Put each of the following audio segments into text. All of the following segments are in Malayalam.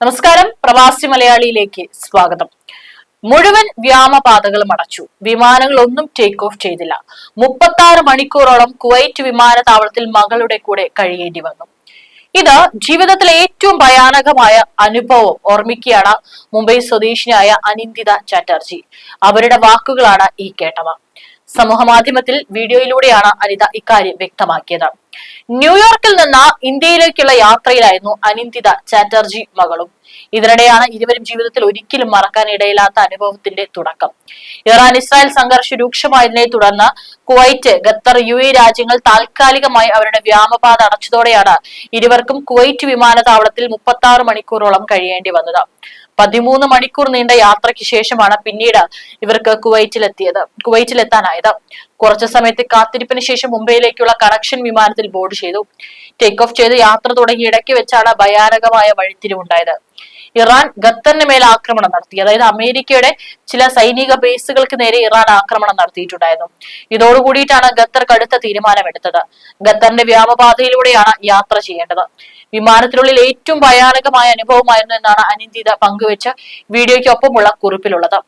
നമസ്കാരം. പ്രവാസി മലയാളിയിലേക്ക് സ്വാഗതം. മുഴുവൻ വ്യോമപാതകളും അടച്ചു. വിമാനങ്ങളൊന്നും ടേക്ക് ഓഫ് ചെയ്തില്ല. മുപ്പത്തി ആറ് മണിക്കൂറോളം കുവൈറ്റ് വിമാനത്താവളത്തിൽ മകളുടെ കൂടെ കഴിയേണ്ടി വന്നു. ഇത് ജീവിതത്തിലെ ഏറ്റവും ഭയാനകമായ അനുഭവം ഓർമ്മിക്കുകയാണ് മുംബൈ സ്വദേശിനിയായ അനിന്ദിത ചാറ്റർജി. അവരുടെ വാക്കുകളാണ് ഈ കേട്ടത് സമൂഹ മാധ്യമത്തിൽ വീഡിയോയിലൂടെയാണ് അനിത ഇക്കാര്യം വ്യക്തമാക്കിയത്. ന്യൂയോർക്കിൽ നിന്ന് ഇന്ത്യയിലേക്കുള്ള യാത്രയിലായിരുന്നു അനിന്ദിത ചാറ്റർജി മകളും. ഇതിനിടെയാണ് ഇരുവരും ജീവിതത്തിൽ ഒരിക്കലും മറക്കാൻ ഇടയില്ലാത്ത അനുഭവത്തിന്റെ തുടക്കം. ഇറാൻ ഇസ്രായേൽ സംഘർഷം രൂക്ഷമായതിനെ തുടർന്ന് കുവൈറ്റ് ഖത്തർ യു എ രാജ്യങ്ങൾ താൽക്കാലികമായി അവരുടെ വ്യാമപാത അടച്ചതോടെയാണ് ഇരുവർക്കും കുവൈറ്റ് വിമാനത്താവളത്തിൽ മുപ്പത്തി മണിക്കൂറോളം കഴിയേണ്ടി വന്നത്. പതിമൂന്ന് മണിക്കൂർ നീണ്ട യാത്രയ്ക്ക് ശേഷമാണ് പിന്നീട് ഇവർക്ക് കുവൈറ്റിലെത്തിയത് കുവൈറ്റിലെത്താനായത്. കുറച്ചു സമയത്തെ കാത്തിരിപ്പിന് ശേഷം മുംബൈയിലേക്കുള്ള കണക്ഷൻ വിമാനത്തിൽ ബോർഡ് ചെയ്തു. ടേക്ക് ഓഫ് ചെയ്ത് യാത്ര തുടങ്ങി ഇടയ്ക്ക് വെച്ചാണ് ഭയാനകമായ വഴിത്തിരിവുണ്ടായത്. ഇറാൻ ഖത്തറിന് മേൽ ആക്രമണം നടത്തി. അതായത് അമേരിക്കയുടെ ചില സൈനിക ബേസുകൾക്ക് നേരെ ഇറാൻ ആക്രമണം നടത്തിയിട്ടുണ്ടായിരുന്നു. ഇതോടുകൂടിയിട്ടാണ് ഖത്തർ കടുത്ത തീരുമാനമെടുത്തത്. ഖത്തറിന്റെ വ്യാമപാതയിലൂടെയാണ് യാത്ര ചെയ്യേണ്ടത്. വിമാനത്തിനുള്ളിൽ ഏറ്റവും ഭയാനകമായ അനുഭവമായിരുന്നു എന്നാണ് അനിന്ദിത പങ്കുവെച്ച വീഡിയോയ്ക്കൊപ്പമുള്ള കുറിപ്പിലുള്ളത്.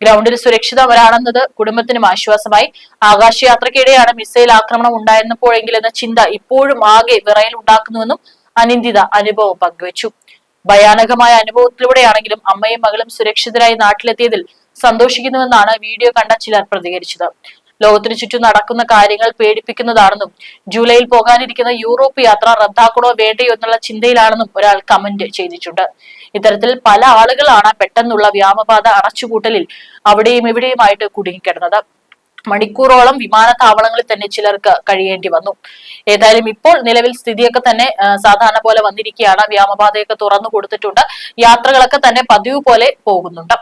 ഗ്രൗണ്ടിൽ സുരക്ഷിതവരാണെന്നത് കുടുംബത്തിനും ആശ്വാസമായി. ആകാശയാത്രയ്ക്കിടെയാണ് മിസൈൽ ആക്രമണം ഉണ്ടായിരുന്നപ്പോഴെങ്കിൽ എന്ന ചിന്ത ഇപ്പോഴും ആകെ വിറയൽ ഉണ്ടാക്കുന്നുവെന്നും അനിന്ദിത അനുഭവം പങ്കുവച്ചു. ഭയാനകമായ അനുഭവത്തിലൂടെയാണെങ്കിലും അമ്മയും മകളും സുരക്ഷിതരായി നാട്ടിലെത്തിയതിൽ സന്തോഷിക്കുന്നുവെന്നാണ് വീഡിയോ കണ്ട ചിലർ പ്രതികരിച്ചത്. ലോകത്തിനു ചുറ്റും നടക്കുന്ന കാര്യങ്ങൾ പേടിപ്പിക്കുന്നതാണെന്നും ജൂലൈയിൽ പോകാനിരിക്കുന്ന യൂറോപ്പ് യാത്ര റദ്ദാക്കണോ വേണ്ടയോ എന്നുള്ള ചിന്തയിലാണെന്നും ഒരാൾ കമന്റ് ചെയ്തിട്ടുണ്ട്. ഇത്തരത്തിൽ പല ആളുകളാണ് പെട്ടെന്നുള്ള വ്യാമപാത അടച്ചുപൂട്ടലിൽ അവിടെയും ഇവിടെയുമായിട്ട് കുടുങ്ങിക്കിടന്നത്. മണിക്കൂറോളം വിമാനത്താവളങ്ങളിൽ തന്നെ ചിലർക്ക് കഴിയേണ്ടി വന്നു. ഏതായാലും ഇപ്പോൾ നിലവിൽ സ്ഥിതിയൊക്കെ തന്നെ സാധാരണ പോലെ വന്നിരിക്കുകയാണ്. വ്യാമപാതയൊക്കെ തുറന്നു കൊടുത്തിട്ടുണ്ട്. യാത്രകളൊക്കെ തന്നെ പതിവ് പോലെ പോകുന്നുണ്ട്.